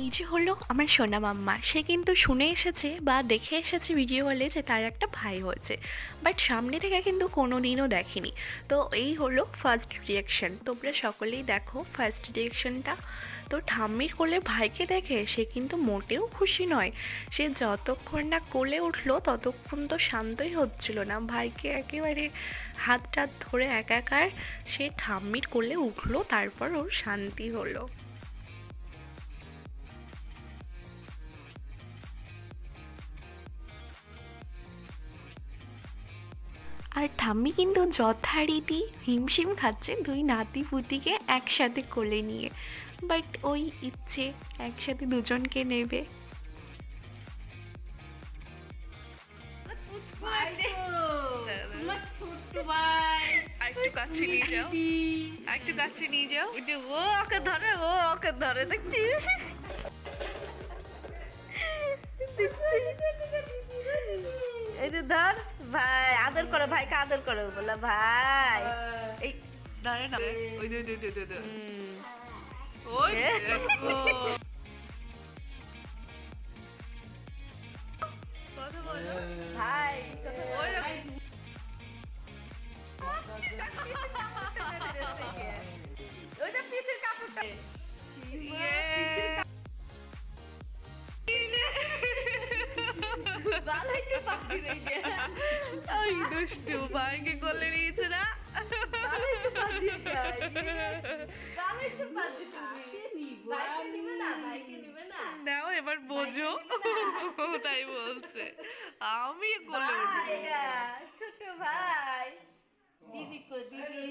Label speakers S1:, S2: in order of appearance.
S1: এই যে হলো আমার সোনা মাম্মা, সে কিন্তু শুনে এসেছে বা দেখে এসেছে ভিডিও হলে যে তার একটা ভাই হয়েছে। বাট সামনে থেকে কিন্তু কোনো দিনও দেখেনি। তো এই হলো ফার্স্ট রিয়াকশন তোমরা সকলেই দেখো ফার্স্ট রিয়াকশনটা তো ঠাম্মির কোলে ভাইকে দেখে সে কিন্তু মোটেও খুশি নয়। সে যতক্ষণ না কোলে উঠল ততক্ষণ তো শান্তই হচ্ছিল না। ভাইকে একেবারে হাত টাত ধরে একাকার সে ঠাম্মির কোলে উঠল, তারপর ওর শান্তি হলো। আর ঠাম্মি কিন্তু যথারীতি হিমশিম খাচ্ছে দুই নাতি পুতিকে একসাথে কোলে নিয়ে। বাট ওই ইচ্ছে একসাথে দুজনকে নেবে।
S2: কাছে নিয়ে যাও। কাছে নিয়ে যাও। ও ওকে ধরে ও ওকে ধরে দেখছিস? এই যে ধর। ভাই আদর করো ভাইকে আদর করো বলো ভাই। এই ধরে না। ওই দে দে দে দে দে। ওই দেখো। কথা বলো। ভাই ওইটা পিসের কাপড়টা। ওই দুষ্টু ভাইকে কোলে নিয়েছে না? নাও এবার বোঝো। তাই বলছে। আমি কোলে
S3: ছোট ভাই। দিদি কো দিদি